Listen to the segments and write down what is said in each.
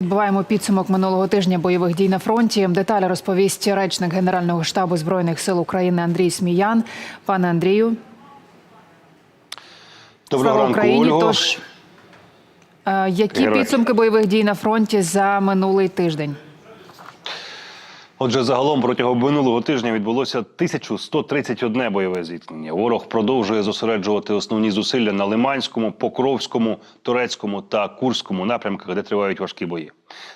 Підбиваємо підсумок минулого тижня бойових дій на фронті. Деталі розповість речник Генерального штабу збройних сил України Андрій Сміян. Пане Андрію, Доброго слава Україні. Ольга. Тож е, які Героям. підсумки бойових дій на фронті за минулий тиждень? Отже, загалом протягом минулого тижня відбулося 1131 бойове зіткнення. Ворог продовжує зосереджувати основні зусилля на Лиманському, Покровському, Турецькому та Курському напрямках, де тривають важкі бої.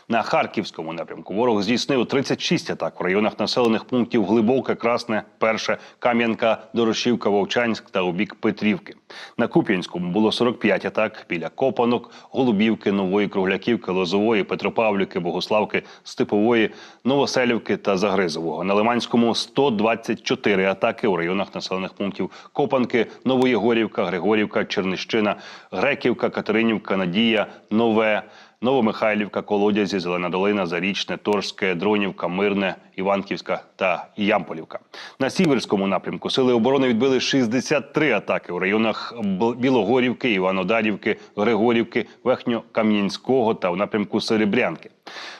На Харківському напрямку ворог здійснив 36 атак в районах населених пунктів Глибоке, Красне, Перше, Кам'янка, Дорошівка, Вовчанськ та у бік Петрівки. На Куп'янському було 45 атак біля Копанок, Голубівки, Нової Кругляківки, Лозової, Петропавлівки, Богославки, Степової, Новоселівки та Загризового. На Лиманському 124 атаки у районах населених пунктів Копанки, Новоєгорівка, Григорівка, Чернищина, Греківка, Катеринівка, Надія, Нове. Новомихайлівка, Колодязі, Зелена Долина, Зарічне, Торське, Дронівка, Мирне, Іванківська та Ямполівка. На Сіверському напрямку сили оборони відбили 63 атаки у районах Білогорівки, Іванодарівки, Григорівки, Верхньокам'янського та у напрямку Серебрянки.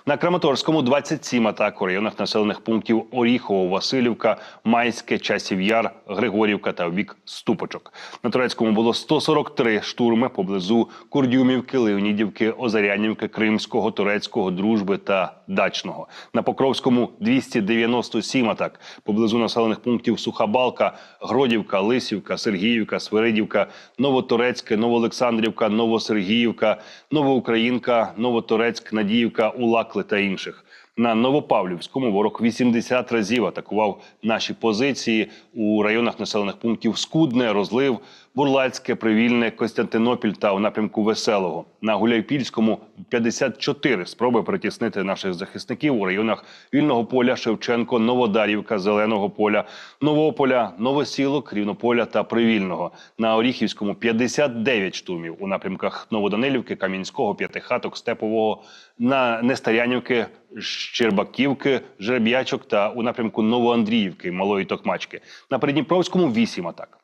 На Краматорському 27 атак у районах населених пунктів Оріхово, Васильівка, Майське, Часів Яр, Григорівка та в бік Ступочок. На Турецькому було 143 штурми поблизу Курдюмівки, Леонідівки, Озарянівки, Кримського, Турецького, Дружби та Дачного. На Покровському 297 атак поблизу населених пунктів Сухабалка, Гродівка, Лисівка, Сергіївка, Свиридівка, Новоторецьке, Новоолександрівка, Новосергіївка, Новоукраїнка, Новоторецьк, Надіївка, Улакли та інших. На Новопавлівському ворог 80 разів атакував наші позиції у районах населених пунктів Скудне, Розлив, Бурлацьке, Привільне, Костянтинопіль та у напрямку Веселого. На Гуляйпільському 54 спроби притіснити наших захисників у районах Вільного поля, Шевченко, Новодарівка, Зеленого поля, Новополя, Новосілок, Рівнополя та Привільного. На Оріхівському 59 штурмів у напрямках Новоданилівки, Кам'янського, П'ятихаток, Степового, на Нестарянівки, Щербаківки, Жереб'ячок та у напрямку Новоандріївки, Малої Токмачки. На Придніпровському 8 атак.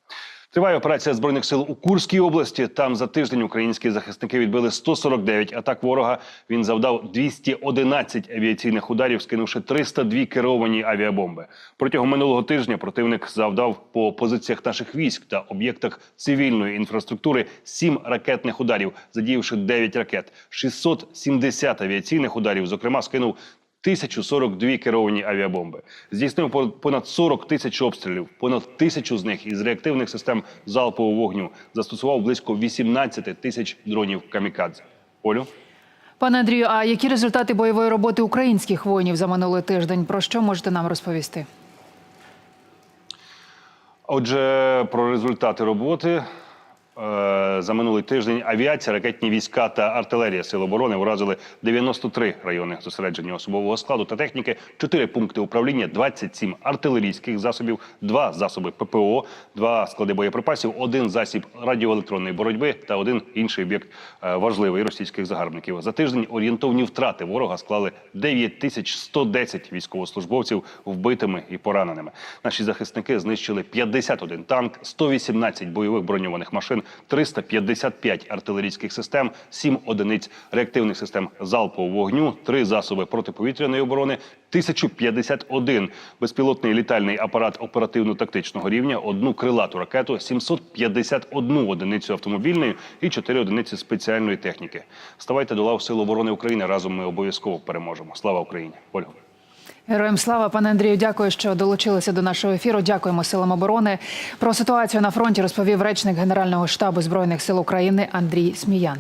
Триває операція збройних сил у Курській області. Там за тиждень українські захисники відбили 149 атак ворога. Він завдав 211 авіаційних ударів, скинувши 302 керовані авіабомби. Протягом минулого тижня противник завдав по позиціях наших військ та об'єктах цивільної інфраструктури 7 ракетних ударів, задіявши 9 ракет, 670 авіаційних ударів. Зокрема, скинув 1042 керовані авіабомби. Здійснив по- понад 40 тисяч обстрілів, понад тисячу з них із реактивних систем залпового вогню. Застосував близько 18 тисяч дронів камікадзе. Олю? Пане Андрію, а які результати бойової роботи українських воїнів за минулий тиждень? Про що можете нам розповісти? Отже, про результати роботи. Е, За минулий тиждень авіація, ракетні війська та артилерія Сил оборони вразили 93 райони зосередження особового складу та техніки, 4 пункти управління, 27 артилерійських засобів, 2 засоби ППО, 2 склади боєприпасів, 1 засіб радіоелектронної боротьби та один інший об'єкт е, важливий російських загарбників. За тиждень орієнтовні втрати ворога склали 9110 військовослужбовців вбитими і пораненими. Наші захисники знищили 51 танк, 118 бойових броньованих машин, 355 артилерійських систем, 7 одиниць реактивних систем залпового вогню, 3 засоби протиповітряної оборони, 1051 безпілотний літальний апарат оперативно-тактичного рівня, одну крилату ракету, 751 одиницю автомобільної і 4 одиниці спеціальної техніки. Ставайте до лав Сил оборони України. Разом ми обов'язково переможемо. Слава Україні! Ольга. Героям слава, пане Андрію, дякую, що долучилися до нашого ефіру. Дякуємо силам оборони. Про ситуацію на фронті розповів речник Генерального штабу збройних сил України Андрій Сміян.